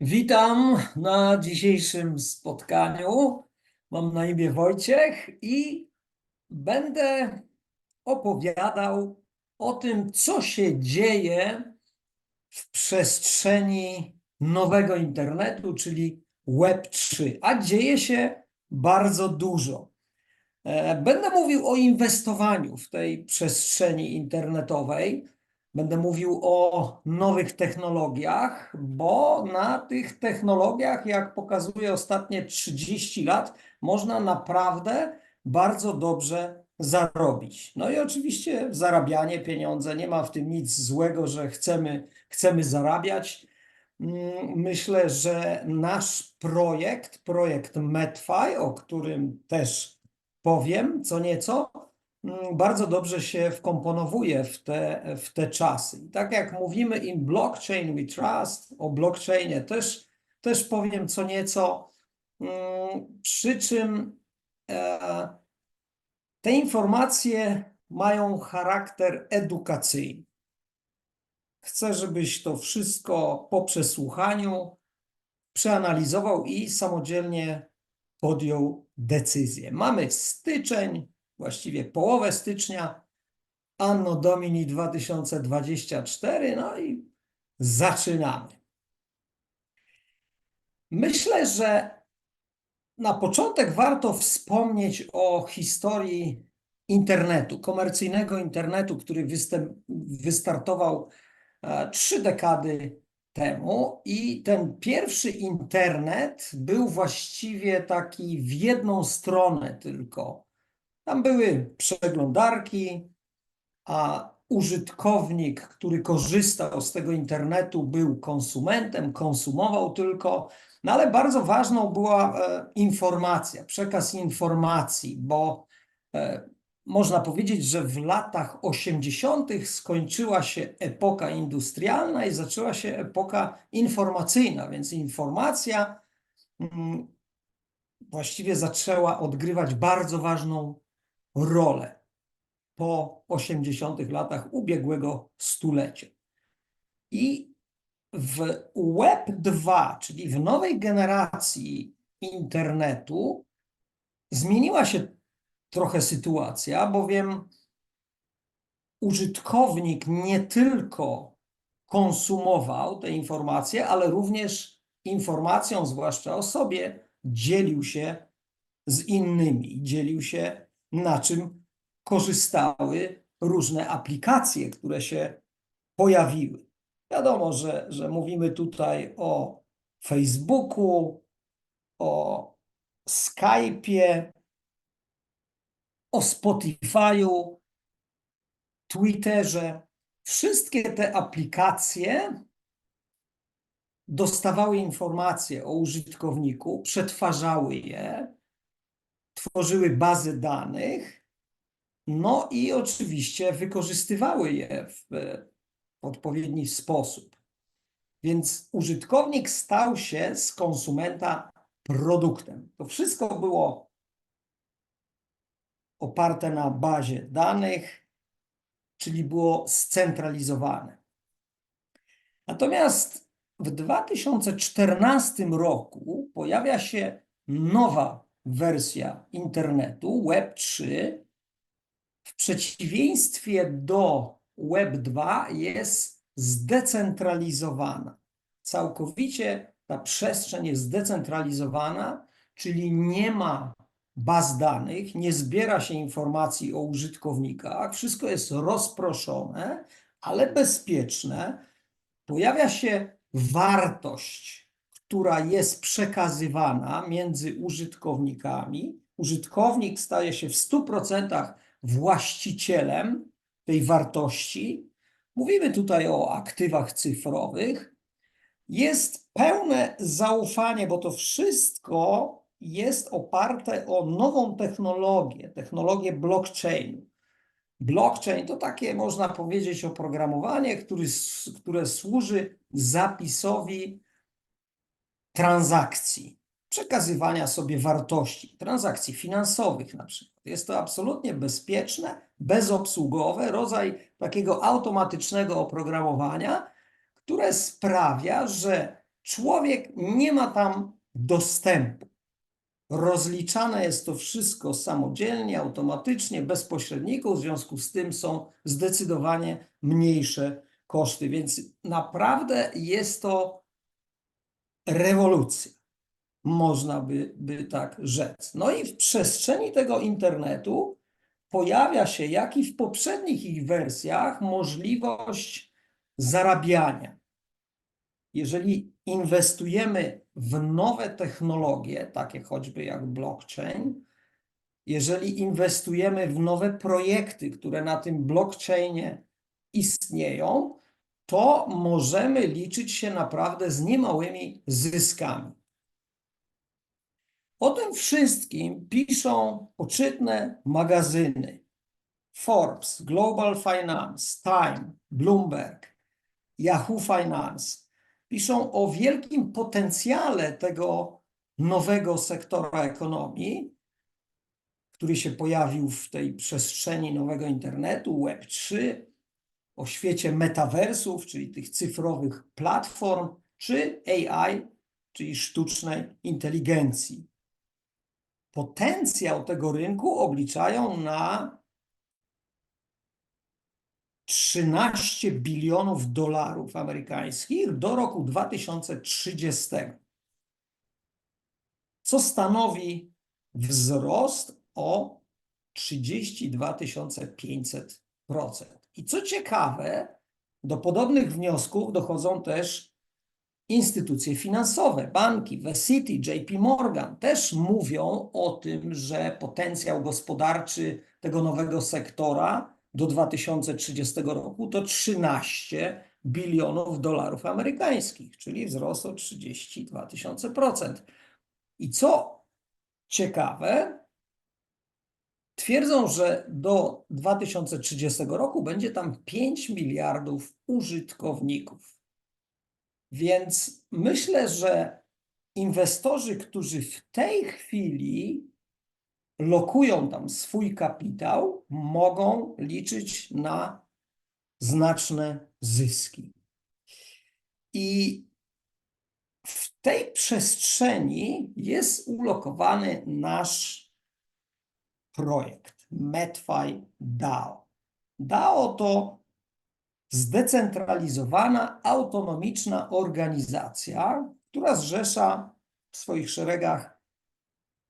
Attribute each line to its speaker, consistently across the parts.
Speaker 1: Witam na dzisiejszym spotkaniu. Mam na imię Wojciech i będę opowiadał o tym, co się dzieje w przestrzeni nowego internetu, czyli Web3. A dzieje się bardzo dużo. E, Będę mówił o inwestowaniu w tej przestrzeni internetowej. Będę mówił o nowych technologiach, bo na tych technologiach, jak pokazuje ostatnie 30 lat, można naprawdę bardzo dobrze zarobić. No i oczywiście zarabianie pieniądze, nie ma w tym nic złego, że chcemy, chcemy zarabiać. Mm, Myślę, że nasz projekt, projekt Medfi, o którym też powiem co nieco, bardzo dobrze się wkomponowuje w te, w te czasy. I tak jak mówimy in blockchain we trust, o blockchainie też, też powiem co nieco, mm, przy czym e, te informacje mają charakter edukacyjny. Chcę, żebyś to wszystko po przesłuchaniu przeanalizował i samodzielnie podjął decyzję. Mamy styczeń, właściwie połowę stycznia, Anno Domini 2024, no i zaczynamy. Myślę, że na początek warto wspomnieć o historii internetu, komercyjnego internetu, który wystartował e, trzy dekady temu i ten pierwszy internet był właściwie taki w jedną stronę tylko. Tam były przeglądarki, a użytkownik, który korzystał z tego internetu, był konsumentem, konsumował tylko. No ale bardzo ważną była e, informacja, przekaz informacji, bo e, można powiedzieć, że w latach 80. skończyła się epoka industrialna i zaczęła się epoka informacyjna, więc informacja mm, właściwie zaczęła odgrywać bardzo ważną rolę po 80. latach ubiegłego stulecia. I w Web 2, czyli w nowej generacji internetu, zmieniła się trochę sytuacja, bowiem użytkownik nie tylko konsumował te informacje, ale również informacją, zwłaszcza o sobie, dzielił się z innymi, dzielił się na czym korzystały różne aplikacje, które się pojawiły. Wiadomo, że, że mówimy tutaj o Facebooku, o Skype'ie, o Spotify'u, Twitterze. Wszystkie te aplikacje dostawały informacje o użytkowniku, przetwarzały je, tworzyły bazy danych, no i oczywiście wykorzystywały je w odpowiedni sposób. Więc użytkownik stał się z konsumenta produktem. To wszystko było oparte na bazie danych, czyli było scentralizowane. Natomiast w 2014 roku pojawia się nowa wersja internetu, Web 3. W przeciwieństwie do Web 2 jest zdecentralizowana. Całkowicie ta przestrzeń jest zdecentralizowana, czyli nie ma baz danych, nie zbiera się informacji o użytkownikach, wszystko jest rozproszone, ale bezpieczne. Pojawia się wartość, która jest przekazywana między użytkownikami. Użytkownik staje się w 100% właścicielem tej wartości. Mówimy tutaj o aktywach cyfrowych. Jest pełne zaufanie, bo to wszystko jest oparte o nową technologię, technologię blockchainu. Blockchain to takie, można powiedzieć, oprogramowanie, który, które służy zapisowi transakcji. przekazywania sobie wartości, transakcji finansowych na przykład. Jest to absolutnie bezpieczne, bezobsługowe, rodzaj takiego automatycznego oprogramowania, które sprawia, że człowiek nie ma tam dostępu. Rozliczane jest to wszystko samodzielnie, automatycznie, bez pośredników, w związku z tym są zdecydowanie mniejsze koszty, więc naprawdę jest to rewolucja, można by, by tak rzec. No i w przestrzeni tego internetu pojawia się, jak i w poprzednich ich wersjach, możliwość zarabiania. Jeżeli inwestujemy w nowe technologie, takie choćby jak blockchain, jeżeli inwestujemy w nowe projekty, które na tym blockchainie istnieją, to możemy liczyć się naprawdę z niemałymi zyskami. O tym wszystkim piszą poczytne magazyny Forbes, Global Finance, Time, Bloomberg, Yahoo Finance. Piszą o wielkim potencjale tego nowego sektora ekonomii, który się pojawił w tej przestrzeni nowego internetu, Web3, o świecie metaversów, czyli tych cyfrowych platform, czy AI, czyli sztucznej inteligencji. Potencjał tego rynku obliczają na 13 bilionów dolarów amerykańskich do roku 2030, co stanowi wzrost o 32 500%. I co ciekawe, do podobnych wniosków dochodzą też instytucje finansowe, banki, City, JP Morgan też mówią o tym, że potencjał gospodarczy tego nowego sektora do 2030 roku to 13 bilionów dolarów amerykańskich, czyli wzrost o 32 tysiące procent. I co ciekawe, twierdzą, że do 2030 roku będzie tam 5 miliardów użytkowników. Więc myślę, że inwestorzy, którzy w tej chwili lokują tam swój kapitał, mogą liczyć na znaczne zyski. I w tej przestrzeni jest ulokowany nasz projekt MedFi DAO. DAO to zdecentralizowana, autonomiczna organizacja, która zrzesza w swoich szeregach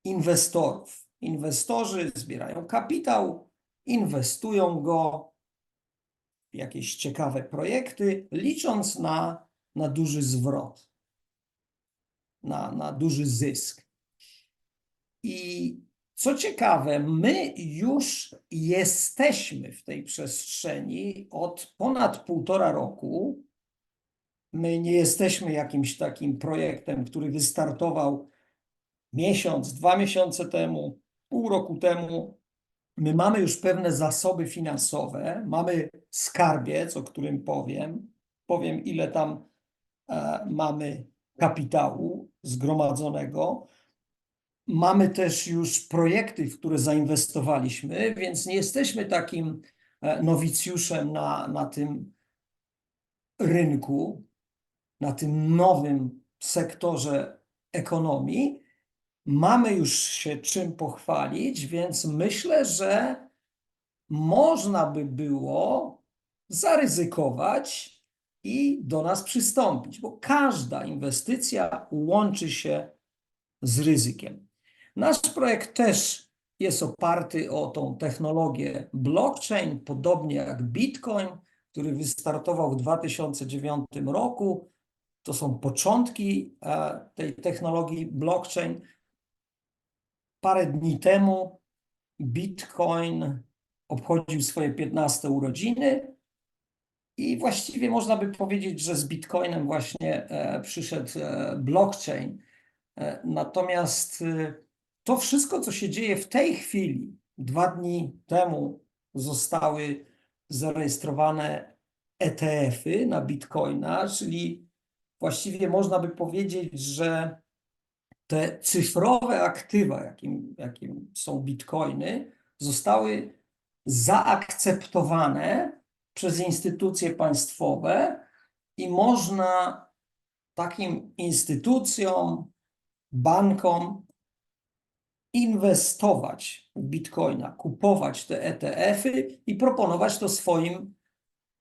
Speaker 1: inwestorów. Inwestorzy zbierają kapitał, inwestują go w jakieś ciekawe projekty, licząc na, na duży zwrot, na, na duży zysk. I co ciekawe, my już jesteśmy w tej przestrzeni od ponad półtora roku. My nie jesteśmy jakimś takim projektem, który wystartował miesiąc, dwa miesiące temu, pół roku temu. My mamy już pewne zasoby finansowe, mamy skarbiec, o którym powiem. Powiem, ile tam e, mamy kapitału zgromadzonego. Mamy też już projekty, w które zainwestowaliśmy, więc nie jesteśmy takim e, nowicjuszem na, na tym rynku, na tym nowym sektorze ekonomii. Mamy już się czym pochwalić, więc myślę, że można by było zaryzykować i do nas przystąpić, bo każda inwestycja łączy się z ryzykiem. Nasz projekt też jest oparty o tą technologię blockchain, podobnie jak Bitcoin, który wystartował w 2009 roku. To są początki e, tej technologii blockchain. Parę dni temu Bitcoin obchodził swoje 15 urodziny i właściwie można by powiedzieć, że z Bitcoinem właśnie e, przyszedł e, blockchain. Natomiast to wszystko, co się dzieje w tej chwili, dwa dni temu zostały zarejestrowane ETF-y na Bitcoina, czyli właściwie można by powiedzieć, że te cyfrowe aktywa, jakim, jakim są bitcoiny, zostały zaakceptowane przez instytucje państwowe i można takim instytucjom, bankom inwestować w bitcoina, kupować te ETF-y i proponować to swoim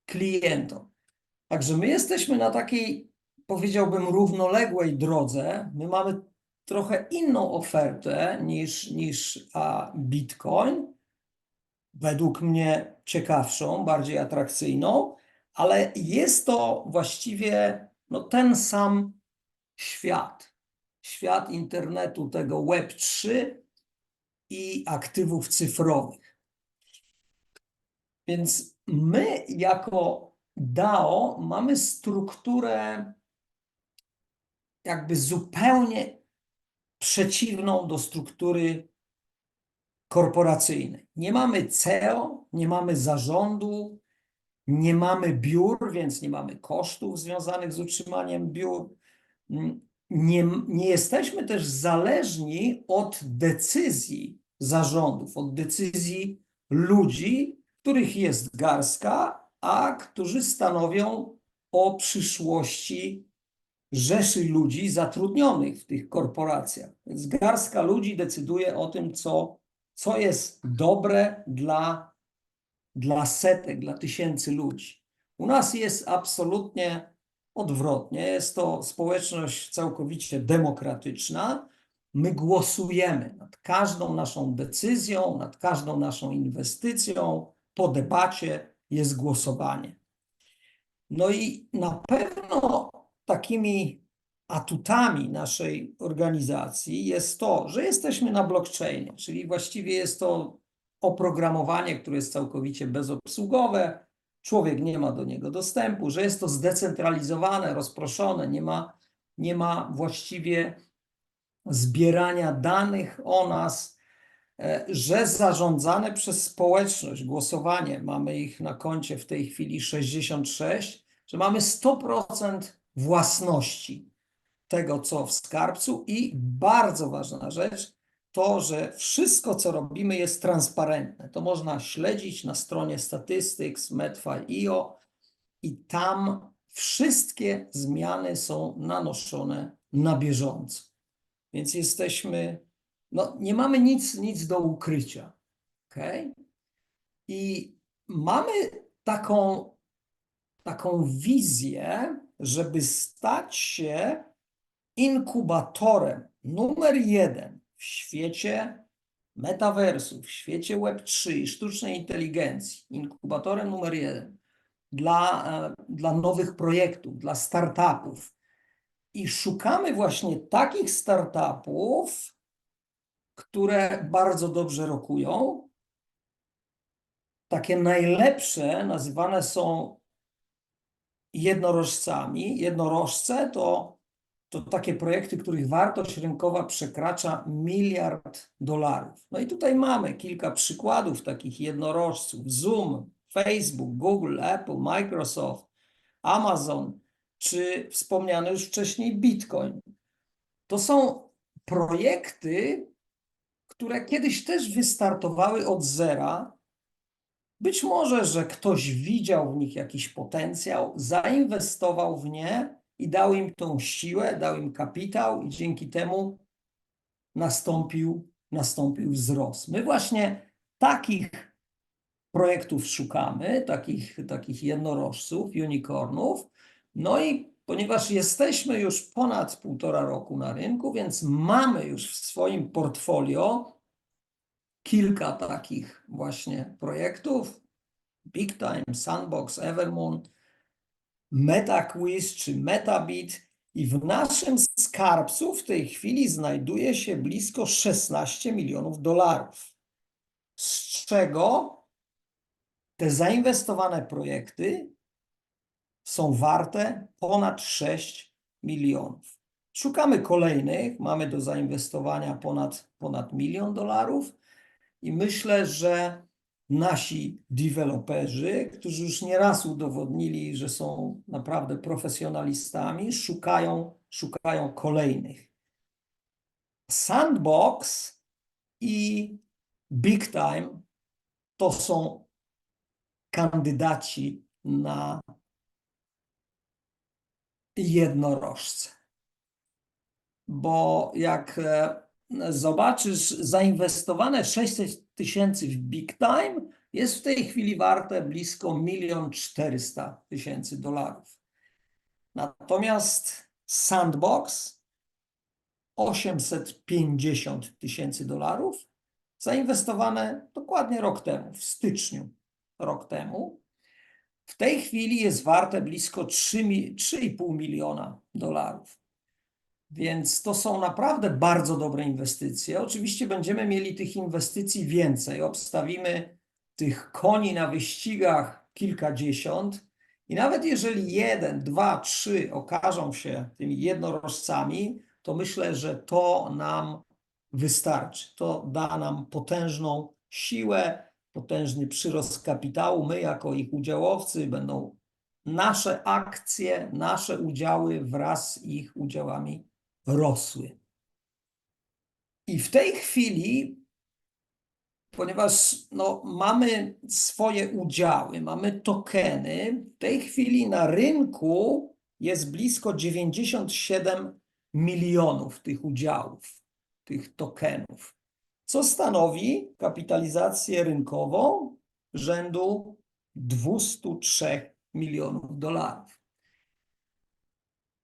Speaker 1: klientom. Także my jesteśmy na takiej, powiedziałbym, równoległej drodze. My mamy trochę inną ofertę niż, niż a, Bitcoin. Według mnie ciekawszą, bardziej atrakcyjną, ale jest to właściwie no, ten sam świat. Świat internetu, tego Web3 i aktywów cyfrowych. Więc my, jako DAO, mamy strukturę jakby zupełnie przeciwną do struktury korporacyjnej. Nie mamy CEO, nie mamy zarządu, nie mamy biur, więc nie mamy kosztów związanych z utrzymaniem biur. Nie, nie jesteśmy też zależni od decyzji zarządów, od decyzji ludzi, których jest garstka, a którzy stanowią o przyszłości rzeszy ludzi zatrudnionych w tych korporacjach. Więc garstka ludzi decyduje o tym, co, co jest dobre dla, dla setek, dla tysięcy ludzi. U nas jest absolutnie odwrotnie. Jest to społeczność całkowicie demokratyczna. My głosujemy nad każdą naszą decyzją, nad każdą naszą inwestycją. Po debacie jest głosowanie. No i na pewno takimi atutami naszej organizacji jest to, że jesteśmy na blockchainie, czyli właściwie jest to oprogramowanie, które jest całkowicie bezobsługowe, człowiek nie ma do niego dostępu, że jest to zdecentralizowane, rozproszone, nie ma, nie ma właściwie zbierania danych o nas, e, że zarządzane przez społeczność głosowanie, mamy ich na koncie w tej chwili 66, że mamy 100% własności tego, co w skarbcu i bardzo ważna rzecz, to, że wszystko, co robimy, jest transparentne. To można śledzić na stronie Statistics, Medfile.io i tam wszystkie zmiany są nanoszone na bieżąco. Więc jesteśmy, no nie mamy nic, nic do ukrycia. Okay? I mamy taką, taką wizję, żeby stać się inkubatorem numer jeden w świecie metaversu, w świecie Web3 i sztucznej inteligencji, inkubatorem numer jeden dla, e, dla nowych projektów, dla startupów. I szukamy właśnie takich startupów, które bardzo dobrze rokują. Takie najlepsze nazywane są jednorożcami. Jednorożce to to takie projekty, których wartość rynkowa przekracza miliard dolarów. No i tutaj mamy kilka przykładów takich jednorożców: Zoom, Facebook, Google, Apple, Microsoft, Amazon, czy wspomniany już wcześniej Bitcoin. To są projekty, które kiedyś też wystartowały od zera. Być może, że ktoś widział w nich jakiś potencjał, zainwestował w nie i dał im tą siłę, dał im kapitał i dzięki temu nastąpił, nastąpił wzrost. My właśnie takich projektów szukamy, takich, takich jednorożców, unicornów, no i ponieważ jesteśmy już ponad półtora roku na rynku, więc mamy już w swoim portfolio kilka takich właśnie projektów, Big Time, Sandbox, Evermoon, MetaQuiz czy MetaBit i w naszym skarbcu w tej chwili znajduje się blisko 16 milionów dolarów, z czego te zainwestowane projekty są warte ponad 6 milionów. Szukamy kolejnych, mamy do zainwestowania ponad, ponad milion dolarów i myślę, że nasi deweloperzy, którzy już nieraz udowodnili, że są naprawdę profesjonalistami, szukają, szukają kolejnych. Sandbox i Big Time to są kandydaci na jednorożce. Bo jak e, zobaczysz, zainwestowane 600 tysięcy w Big Time jest w tej chwili warte blisko 1 400 tysięcy dolarów. Natomiast Sandbox 850 tysięcy dolarów zainwestowane dokładnie rok temu, w styczniu rok temu. W tej chwili jest warte blisko 3 mi- 3,5 miliona dolarów. Więc to są naprawdę bardzo dobre inwestycje. Oczywiście będziemy mieli tych inwestycji więcej. Obstawimy tych koni na wyścigach kilkadziesiąt. I nawet jeżeli jeden, dwa, trzy okażą się tymi jednorożcami, to myślę, że to nam wystarczy. To da nam potężną siłę, potężny przyrost kapitału. My, jako ich udziałowcy, będą nasze akcje, nasze udziały wraz z ich udziałami rosły. I w tej chwili, ponieważ no, mamy swoje udziały, mamy tokeny, w tej chwili na rynku jest blisko 97 milionów tych udziałów, tych tokenów, co stanowi kapitalizację rynkową rzędu 203 milionów dolarów.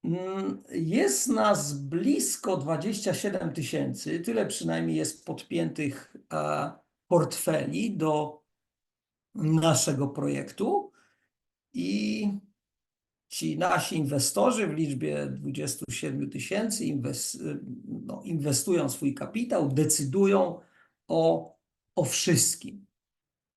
Speaker 1: Mm, Jest nas blisko 27 tysięcy, tyle przynajmniej jest podpiętych portfeli do naszego projektu i ci nasi inwestorzy w liczbie 27 tysięcy no, inwestują swój kapitał, decydują o, o wszystkim.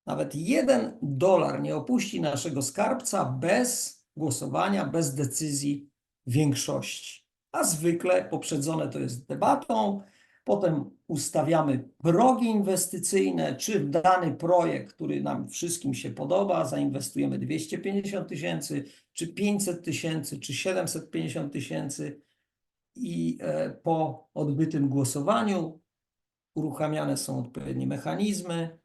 Speaker 1: Nawet jeden dolar nie opuści naszego skarbca bez głosowania, bez decyzji większości. A zwykle poprzedzone to jest debatą, potem ustawiamy progi inwestycyjne, czy w dany projekt, który nam wszystkim się podoba, zainwestujemy 250 tysięcy, czy 500 tysięcy, czy 750 tysięcy i e, po odbytym głosowaniu uruchamiane są odpowiednie mechanizmy,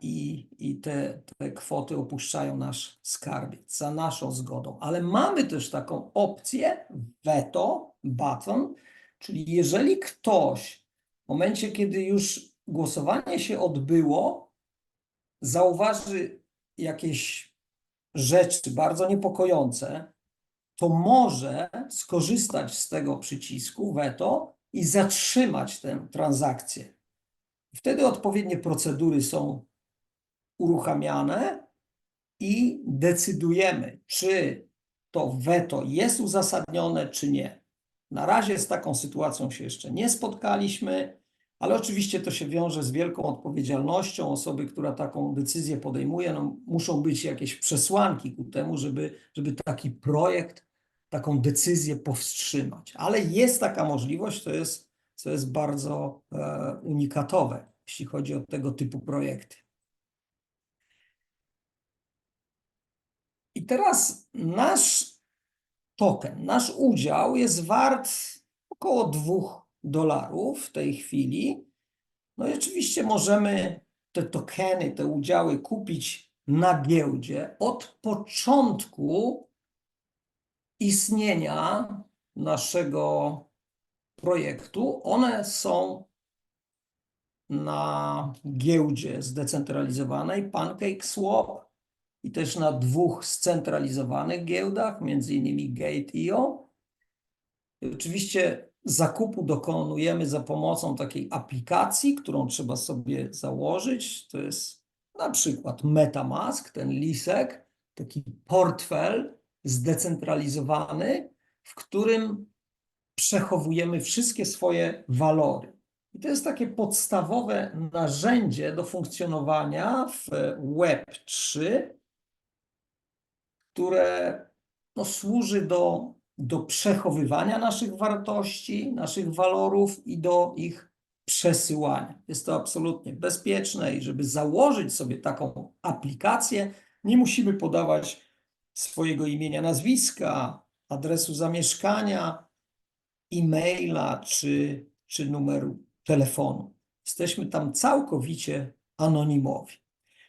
Speaker 1: i, i te, te kwoty opuszczają nasz skarbiec za naszą zgodą. Ale mamy też taką opcję veto button, czyli jeżeli ktoś w momencie, kiedy już głosowanie się odbyło, zauważy jakieś rzeczy bardzo niepokojące, to może skorzystać z tego przycisku veto i zatrzymać tę transakcję. Wtedy odpowiednie procedury są uruchamiane i decydujemy, czy to weto jest uzasadnione, czy nie. Na razie z taką sytuacją się jeszcze nie spotkaliśmy, ale oczywiście to się wiąże z wielką odpowiedzialnością osoby, która taką decyzję podejmuje. No, muszą być jakieś przesłanki ku temu, żeby, żeby taki projekt, taką decyzję powstrzymać. Ale jest taka możliwość, to jest co jest bardzo e, unikatowe, jeśli chodzi o tego typu projekty. I teraz nasz token, nasz udział jest wart około 2 dolarów w tej chwili. No i oczywiście możemy te tokeny, te udziały kupić na giełdzie od początku istnienia naszego projektu, one są na giełdzie zdecentralizowanej PancakeSwap i też na dwóch scentralizowanych giełdach, między innymi Gate.io. Oczywiście zakupu dokonujemy za pomocą takiej aplikacji, którą trzeba sobie założyć. To jest na przykład MetaMask, ten lisek, taki portfel zdecentralizowany, w którym przechowujemy wszystkie swoje walory. I to jest takie podstawowe narzędzie do funkcjonowania w Web3, które no, służy do, do przechowywania naszych wartości, naszych walorów i do ich przesyłania. Jest to absolutnie bezpieczne i żeby założyć sobie taką aplikację, nie musimy podawać swojego imienia, nazwiska, adresu zamieszkania, e-maila czy, czy numeru telefonu. Jesteśmy tam całkowicie anonimowi.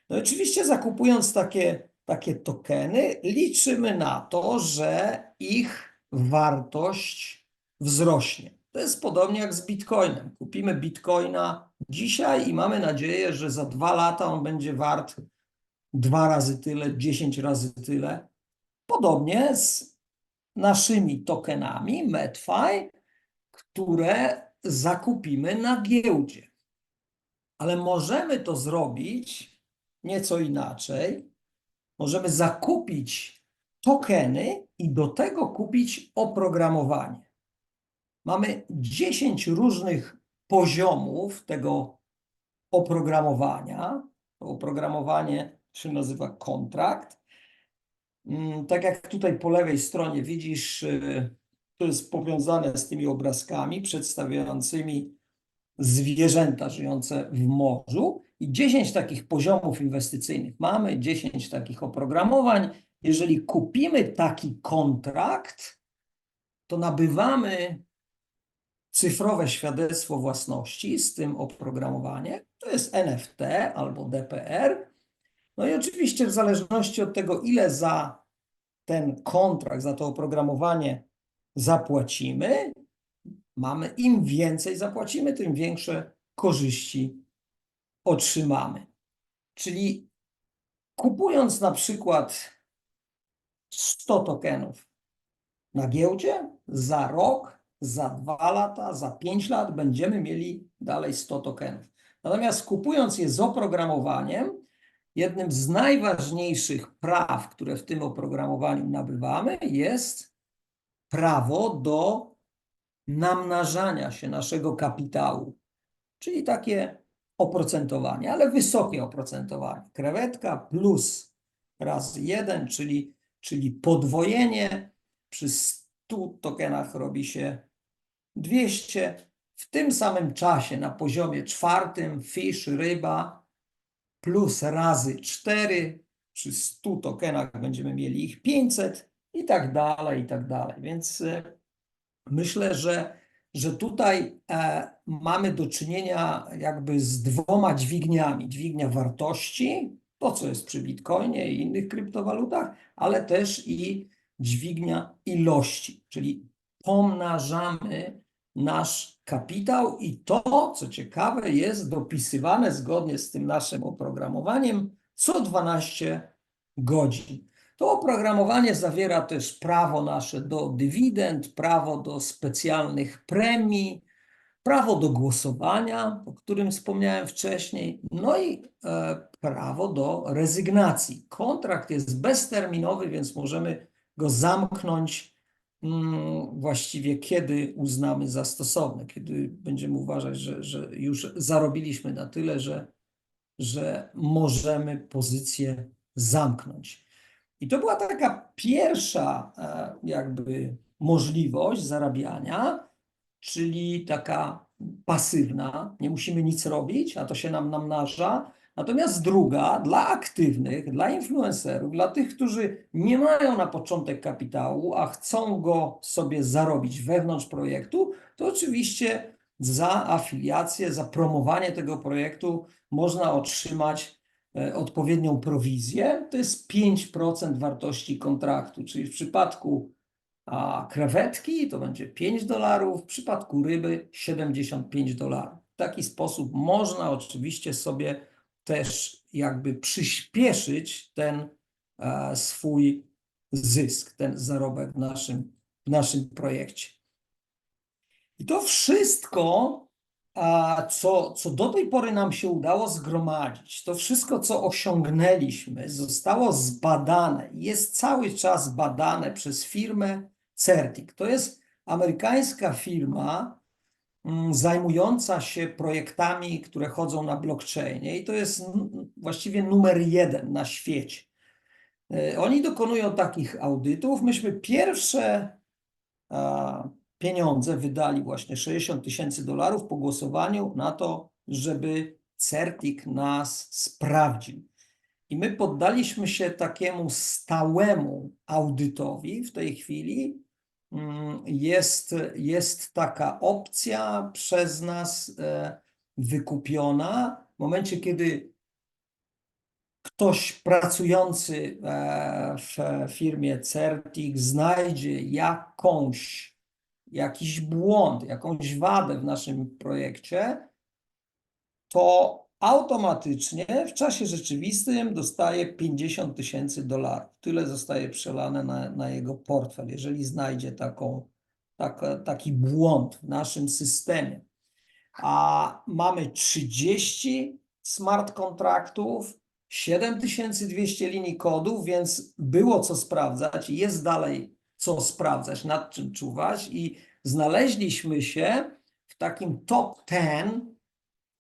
Speaker 1: No oczywiście zakupując takie, takie tokeny, liczymy na to, że ich wartość wzrośnie. To jest podobnie jak z Bitcoinem. Kupimy Bitcoina dzisiaj i mamy nadzieję, że za dwa lata on będzie wart dwa razy tyle, dziesięć razy tyle. Podobnie z naszymi tokenami MedFi, które zakupimy na giełdzie. Ale możemy to zrobić nieco inaczej. Możemy zakupić tokeny i do tego kupić oprogramowanie. Mamy 10 różnych poziomów tego oprogramowania. To oprogramowanie się nazywa kontrakt. Mm, Tak jak tutaj po lewej stronie widzisz, y, to jest powiązane z tymi obrazkami przedstawiającymi zwierzęta żyjące w morzu i 10 takich poziomów inwestycyjnych. Mamy 10 takich oprogramowań. Jeżeli kupimy taki kontrakt, to nabywamy cyfrowe świadectwo własności z tym oprogramowaniem. To jest NFT albo DPR. No i oczywiście w zależności od tego, ile za ten kontrakt, za to oprogramowanie zapłacimy, mamy, im więcej zapłacimy, tym większe korzyści otrzymamy. Czyli kupując na przykład 100 tokenów na giełdzie, za rok, za dwa lata, za pięć lat będziemy mieli dalej 100 tokenów. Natomiast kupując je z oprogramowaniem, jednym z najważniejszych praw, które w tym oprogramowaniu nabywamy, jest prawo do namnażania się naszego kapitału, czyli takie oprocentowanie, ale wysokie oprocentowanie. Krewetka plus razy jeden, czyli, czyli podwojenie. Przy 100 tokenach robi się 200. W tym samym czasie na poziomie czwartym fish, ryba plus razy 4. Przy 100 tokenach będziemy mieli ich 500 i tak dalej, i tak dalej. Więc e, myślę, że, że tutaj e, mamy do czynienia jakby z dwoma dźwigniami. Dźwignia wartości, to co jest przy Bitcoinie i innych kryptowalutach, ale też i dźwignia ilości, czyli pomnażamy nasz kapitał i to, co ciekawe, jest dopisywane zgodnie z tym naszym oprogramowaniem co 12 godzin. To oprogramowanie zawiera też prawo nasze do dywidend, prawo do specjalnych premii, prawo do głosowania, o którym wspomniałem wcześniej, no i e, prawo do rezygnacji. Kontrakt jest bezterminowy, więc możemy go zamknąć właściwie kiedy uznamy za stosowne, kiedy będziemy uważać, że, że już zarobiliśmy na tyle, że, że możemy pozycję zamknąć. I to była taka pierwsza e, jakby możliwość zarabiania, czyli taka pasywna, nie musimy nic robić, a to się nam namnaża. Natomiast druga, dla aktywnych, dla influencerów, dla tych, którzy nie mają na początek kapitału, a chcą go sobie zarobić wewnątrz projektu, to oczywiście za afiliację, za promowanie tego projektu można otrzymać e, odpowiednią prowizję. To jest 5% wartości kontraktu, czyli w przypadku a krewetki to będzie 5 dolarów, w przypadku ryby 75 dolarów. W taki sposób można oczywiście sobie też jakby przyspieszyć ten e, swój zysk, ten zarobek w naszym, w naszym projekcie. I to wszystko, a, co, co do tej pory nam się udało zgromadzić, to wszystko, co osiągnęliśmy, zostało zbadane jest cały czas badane przez firmę Certic. To jest amerykańska firma zajmująca się projektami, które chodzą na blockchainie i to jest właściwie numer jeden na świecie. E, Oni dokonują takich audytów. Myśmy pierwsze pieniądze wydali właśnie 60 tysięcy dolarów po głosowaniu na to, żeby Certic nas sprawdził. I my poddaliśmy się takiemu stałemu audytowi w tej chwili mm, jest, jest taka opcja przez nas e, wykupiona. W momencie, kiedy ktoś pracujący e, w firmie Certic znajdzie jakąś, jakiś błąd, jakąś wadę w naszym projekcie, to automatycznie w czasie rzeczywistym dostaje 50 tysięcy dolarów. Tyle zostaje przelane na, na jego portfel, jeżeli znajdzie taką, tak, taki błąd w naszym systemie. A mamy 30 smart kontraktów, 7200 linii kodów, więc było co sprawdzać, jest dalej co sprawdzać, nad czym czuwać i znaleźliśmy się w takim top 10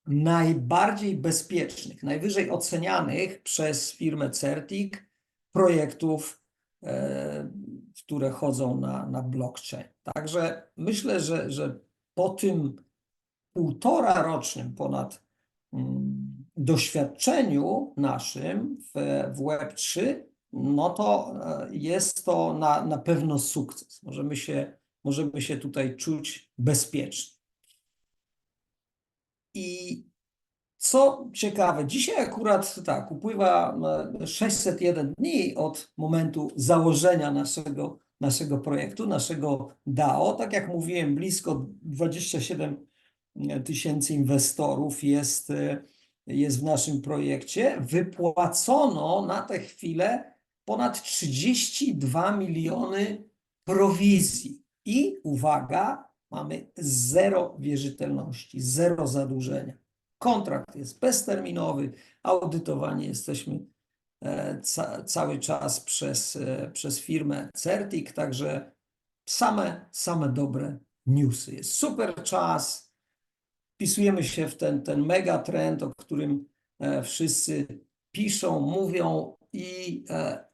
Speaker 1: najbardziej bezpiecznych, najwyżej ocenianych przez firmę Certic projektów, e, które chodzą na, na blockchain. Także myślę, że, że po tym półtora rocznym ponad mm, doświadczeniu naszym w, w Web3, no to e, jest to na, na pewno sukces. Możemy się, możemy się tutaj czuć bezpiecznie. I co ciekawe, dzisiaj akurat tak, upływa e, 601 dni od momentu założenia naszego, naszego projektu, naszego DAO. Tak jak mówiłem, blisko 27 tysięcy inwestorów jest, e, jest w naszym projekcie. Wypłacono na tę chwilę ponad 32 miliony prowizji. I uwaga, mamy zero wierzytelności, zero zadłużenia. Kontrakt jest bezterminowy, audytowani jesteśmy e, ca cały czas przez, e, przez firmę Certic, także same, same dobre newsy. Jest super czas, wpisujemy się w ten, ten mega trend, o którym e, wszyscy piszą, mówią i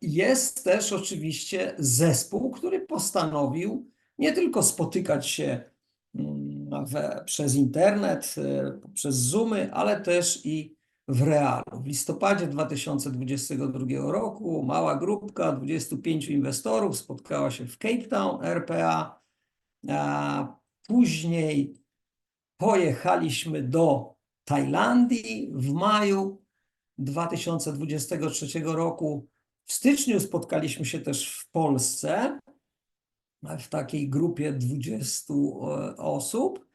Speaker 1: jest też oczywiście zespół, który postanowił nie tylko spotykać się mm, przez internet, e, przez Zoomy, ale też i w realu. W listopadzie 2022 roku mała grupka 25 inwestorów spotkała się w Cape Town RPA, później pojechaliśmy do Tajlandii w maju 2023 roku. W styczniu spotkaliśmy się też w Polsce w takiej grupie 20 e, osób.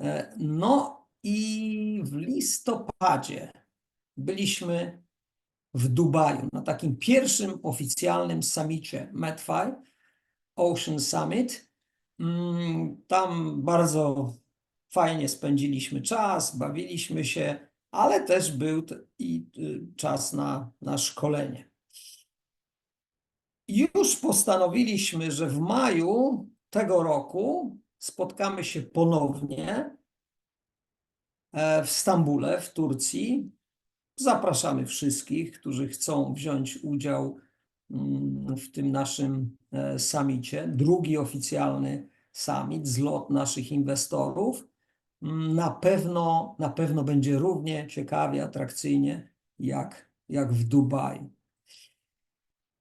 Speaker 1: E, no i w listopadzie byliśmy w Dubaju na takim pierwszym oficjalnym summicie MedFi, Ocean Summit. Mm, tam bardzo fajnie spędziliśmy czas, bawiliśmy się, ale też był i y, czas na, na szkolenie. Już postanowiliśmy, że w maju tego roku spotkamy się ponownie e, w Stambule, w Turcji. Zapraszamy wszystkich, którzy chcą wziąć udział mm, w tym naszym e, samicie. Drugi oficjalny summit, zlot naszych inwestorów. Mm, na pewno, na pewno będzie równie ciekawie, atrakcyjnie jak, jak w Dubaju.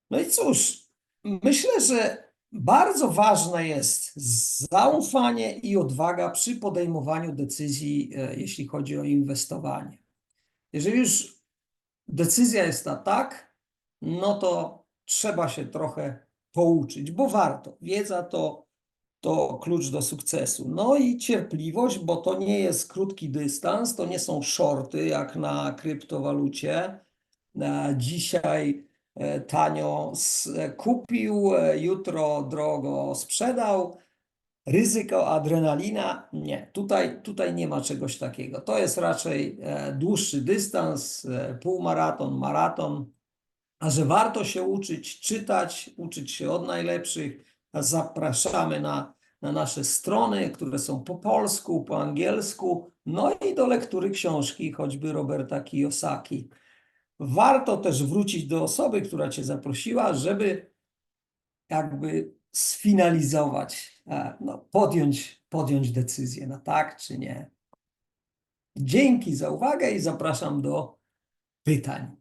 Speaker 1: No i cóż, myślę, że bardzo ważne jest zaufanie i odwaga przy podejmowaniu decyzji, e, jeśli chodzi o inwestowanie. Jeżeli już decyzja jest na tak, no to trzeba się trochę pouczyć, bo warto. Wiedza to, to klucz do sukcesu. No i cierpliwość, bo to nie jest krótki dystans, to nie są shorty jak na kryptowalucie. Dzisiaj E, tanio kupił, e, jutro drogo sprzedał. Ryzyko, adrenalina, nie. Tutaj, tutaj nie ma czegoś takiego. To jest raczej e, dłuższy dystans, półmaraton, maraton. A że warto się uczyć, czytać, uczyć się od najlepszych, zapraszamy na, na nasze strony, które są po polsku, po angielsku, no i do lektury książki, choćby Roberta Kiyosaki warto też wrócić do osoby, która Cię zaprosiła, żeby jakby sfinalizować, e, no, podjąć, podjąć decyzję na tak czy nie. Dzięki za uwagę i zapraszam do pytań.